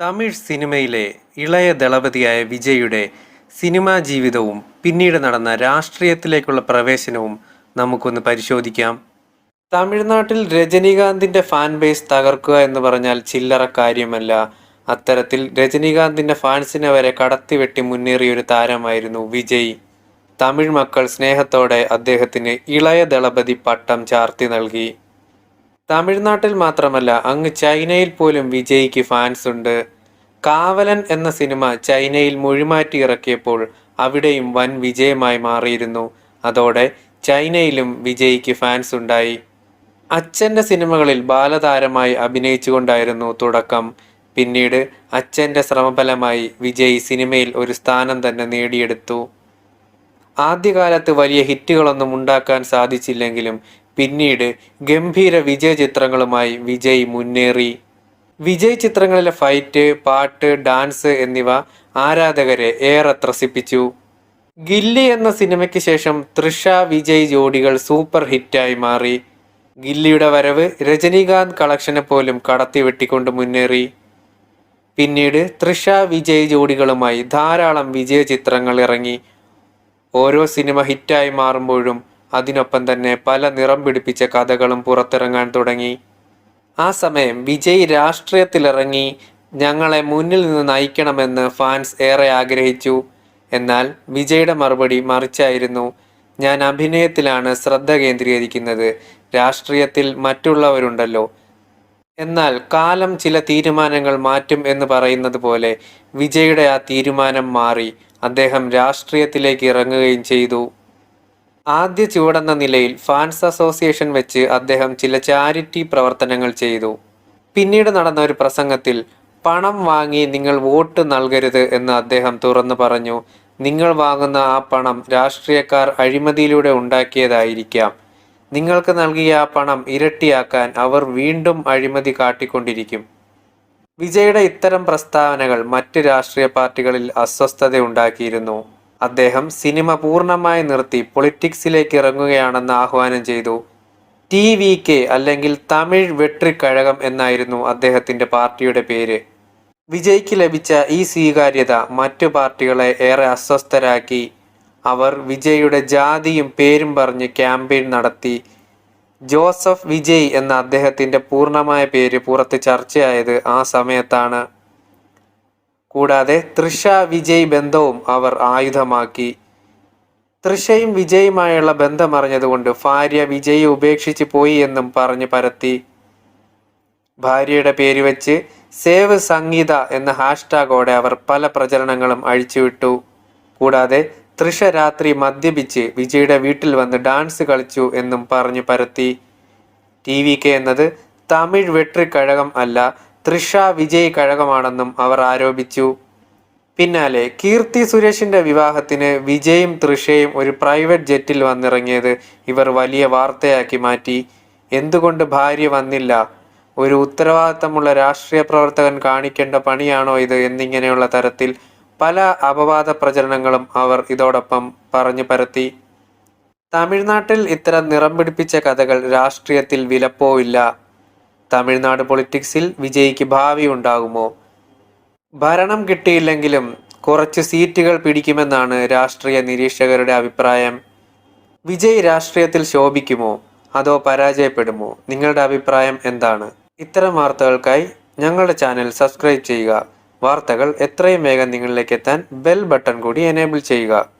തമിഴ് സിനിമയിലെ ഇളയ ദളപതിയായ വിജയുടെ സിനിമാ ജീവിതവും പിന്നീട് നടന്ന രാഷ്ട്രീയത്തിലേക്കുള്ള പ്രവേശനവും നമുക്കൊന്ന് പരിശോധിക്കാം. തമിഴ്നാട്ടിൽ രജനീകാന്തിന്റെ ഫാൻ ബേസ് തകർക്കുക എന്ന് പറഞ്ഞാൽ ചില്ലറ കാര്യമല്ല. അത്തരത്തിൽ രജനീകാന്തിന്റെ ഫാൻസിനെ വരെ കടത്തിവെട്ടി മുന്നേറിയ ഒരു താരമായിരുന്നു വിജയ്. തമിഴ് മക്കൾ സ്നേഹത്തോടെ അദ്ദേഹത്തിന് ഇളയ ദളപതി പട്ടം ചാർത്തി നൽകി. തമിഴ്നാട്ടിൽ മാത്രമല്ല അങ്ങ് ചൈനയിൽ പോലും വിജയ്ക്ക് ഫാൻസ് ഉണ്ട്. കാവലൻ എന്ന സിനിമ ചൈനയിൽ മൊഴിമാറ്റി ഇറക്കിയപ്പോൾ അവിടെയും വൻ വിജയമായി മാറിയിരുന്നു. അതോടെ ചൈനയിലും വിജയ്ക്ക് ഫാൻസ് ഉണ്ടായി. അച്ഛന്റെ സിനിമകളിൽ ബാലതാരമായി അഭിനയിച്ചുകൊണ്ടായിരുന്നു തുടക്കം. പിന്നീട് അച്ഛന്റെ ശ്രമഫലമായി വിജയ് സിനിമയിൽ ഒരു സ്ഥാനം തന്നെ നേടിയെടുത്തു. ആദ്യകാലത്ത് വലിയ ഹിറ്റുകളൊന്നും ഉണ്ടാക്കാൻ സാധിച്ചില്ലെങ്കിലും പിന്നീട് ഗംഭീര വിജയ ചിത്രങ്ങളുമായി വിജയ് മുന്നേറി. വിജയ് ചിത്രങ്ങളിലെ ഫൈറ്റ് പാട്ട് ഡാൻസ് എന്നിവ ആരാധകരെ ഏറെ ത്രസിപ്പിച്ചു. ഗില്ലി എന്ന സിനിമയ്ക്ക് ശേഷം തൃഷ വിജയ് ജോഡികൾ സൂപ്പർ ഹിറ്റായി മാറി. ഗില്ലിയുടെ വരവ് രജനീകാന്ത് കളക്ഷനെ പോലും കടത്തി വെട്ടിക്കൊണ്ട് മുന്നേറി. പിന്നീട് തൃഷ വിജയ് ജോഡികളുമായി ധാരാളം വിജയ ചിത്രങ്ങൾ ഇറങ്ങി. ഓരോ സിനിമ ഹിറ്റായി മാറുമ്പോഴും അതിനൊപ്പം തന്നെ പല നിറം പിടിപ്പിച്ച കഥകളും പുറത്തിറങ്ങാൻ തുടങ്ങി. ആ സമയം വിജയ് രാഷ്ട്രീയത്തിലിറങ്ങി ഞങ്ങളെ മുന്നിൽ നിന്ന് നയിക്കണമെന്ന് ഫാൻസ് ഏറെ ആഗ്രഹിച്ചു. എന്നാൽ വിജയുടെ മറുപടി മറിച്ചായിരുന്നു. ഞാൻ അഭിനയത്തിലാണ് ശ്രദ്ധ കേന്ദ്രീകരിക്കുന്നത്. രാഷ്ട്രീയത്തിൽ മറ്റുള്ളവരുണ്ടല്ലോ. എന്നാൽ കാലം ചില തീരുമാനങ്ങൾ മാറ്റും എന്ന് പറയുന്നത് പോലെ വിജയുടെ ആ തീരുമാനം മാറി. അദ്ദേഹം രാഷ്ട്രീയത്തിലേക്ക് ഇറങ്ങുകയും ചെയ്തു. ആദ്യ ചുവടെന്ന നിലയിൽ ഫാൻസ് അസോസിയേഷൻ വെച്ച് അദ്ദേഹം ചില ചാരിറ്റി പ്രവർത്തനങ്ങൾ ചെയ്തു. പിന്നീട് നടന്ന ഒരു പ്രസംഗത്തിൽ പണം വാങ്ങി നിങ്ങൾ വോട്ട് നൽകരുത് എന്ന് അദ്ദേഹം തുറന്നു പറഞ്ഞു. നിങ്ങൾ വാങ്ങുന്ന ആ പണം രാഷ്ട്രീയക്കാർ അഴിമതിയിലൂടെ ഉണ്ടാക്കിയതായിരിക്കാം. നിങ്ങൾക്ക് നൽകിയ ആ പണം ഇരട്ടിയാക്കാൻ അവർ വീണ്ടും അഴിമതി കാട്ടിക്കൊണ്ടിരിക്കും. വിജയുടെ ഇത്തരം പ്രസ്താവനകൾ മറ്റ് രാഷ്ട്രീയ പാർട്ടികളിൽ അസ്വസ്ഥതയുണ്ടാക്കിയിരുന്നു. അദ്ദേഹം സിനിമ പൂർണമായി നിർത്തി പൊളിറ്റിക്സിലേക്ക് ഇറങ്ങുകയാണെന്ന് ആഹ്വാനം ചെയ്തു. ടി വി കെ അല്ലെങ്കിൽ തമിഴ് വെട്രിക്കഴകം എന്നായിരുന്നു അദ്ദേഹത്തിന്റെ പാർട്ടിയുടെ പേര്. വിജയ്ക്ക് ലഭിച്ച ഈ സ്വീകാര്യത മറ്റു പാർട്ടികളെ ഏറെ അസ്വസ്ഥരാക്കി. അവർ വിജയുടെ ജാതിയും പേരും പറഞ്ഞ് ക്യാമ്പയിൻ നടത്തി. ജോസഫ് വിജയ് എന്ന അദ്ദേഹത്തിന്റെ പൂർണമായ പേര് പുറത്ത് ചർച്ചയായത് ആ സമയത്താണ്. കൂടാതെ തൃഷ വിജയ് ബന്ധവും അവർ ആയുധമാക്കി. തൃഷയും വിജയുമായുള്ള ബന്ധമറിഞ്ഞതുകൊണ്ട് ഭാര്യ വിജയ് ഉപേക്ഷിച്ച് പോയി എന്നും പറഞ്ഞു പരത്തി. ഭാര്യയുടെ പേര് വെച്ച് സേവ് സംഗീത എന്ന ഹാഷ്ടാഗോടെ അവർ പല പ്രചരണങ്ങളും അഴിച്ചുവിട്ടു. കൂടാതെ തൃഷ രാത്രി മദ്യപിച്ച് വിജയുടെ വീട്ടിൽ വന്ന് ഡാൻസ് കളിച്ചു എന്നും പറഞ്ഞു പരത്തി. ടി വി കെ എന്നത് തമിഴ് വെട്രിക്കഴകം അല്ല തൃഷ വിജയ് കഴകമാണെന്നും അവർ ആരോപിച്ചു. പിന്നാലെ കീർത്തി സുരേഷിന്റെ വിവാഹത്തിന് വിജയും തൃഷയും ഒരു പ്രൈവറ്റ് ജെറ്റിൽ വന്നിറങ്ങിയത് ഇവർ വലിയ വാർത്തയാക്കി മാറ്റി. എന്തുകൊണ്ട് ഭാര്യ വന്നില്ല? ഒരു ഉത്തരവാദിത്തമുള്ള രാഷ്ട്രീയ പ്രവർത്തകൻ കാണിക്കേണ്ട പണിയാണോ ഇത് എന്നിങ്ങനെയുള്ള തരത്തിൽ പല അപവാദ പ്രചരണങ്ങളും അവർ ഇതോടൊപ്പം പറഞ്ഞു പരത്തി. തമിഴ്നാട്ടിൽ ഇത്തരം നിറം പിടിപ്പിച്ച കഥകൾ രാഷ്ട്രീയത്തിൽ വിലപ്പോവില്ല. തമിഴ്നാട് പൊളിറ്റിക്സിൽ വിജയിക്ക് ഭാവി ഉണ്ടാകുമോ? ഭരണം കിട്ടിയില്ലെങ്കിലും കുറച്ച് സീറ്റുകൾ പിടിക്കുമെന്നാണ് രാഷ്ട്രീയ നിരീക്ഷകരുടെ അഭിപ്രായം. വിജയ് രാഷ്ട്രീയത്തിൽ ശോഭിക്കുമോ? അതോ പരാജയപ്പെടുമോ? നിങ്ങളുടെ അഭിപ്രായം എന്താണ്? ഇത്തരം വാർത്തകൾക്കായി ഞങ്ങളുടെ ചാനൽ സബ്സ്ക്രൈബ് ചെയ്യുക. വാർത്തകൾ എത്രയും വേഗം നിങ്ങളിലേക്ക് എത്താൻ ബെൽ ബട്ടൺ കൂടി എനേബിൾ ചെയ്യുക.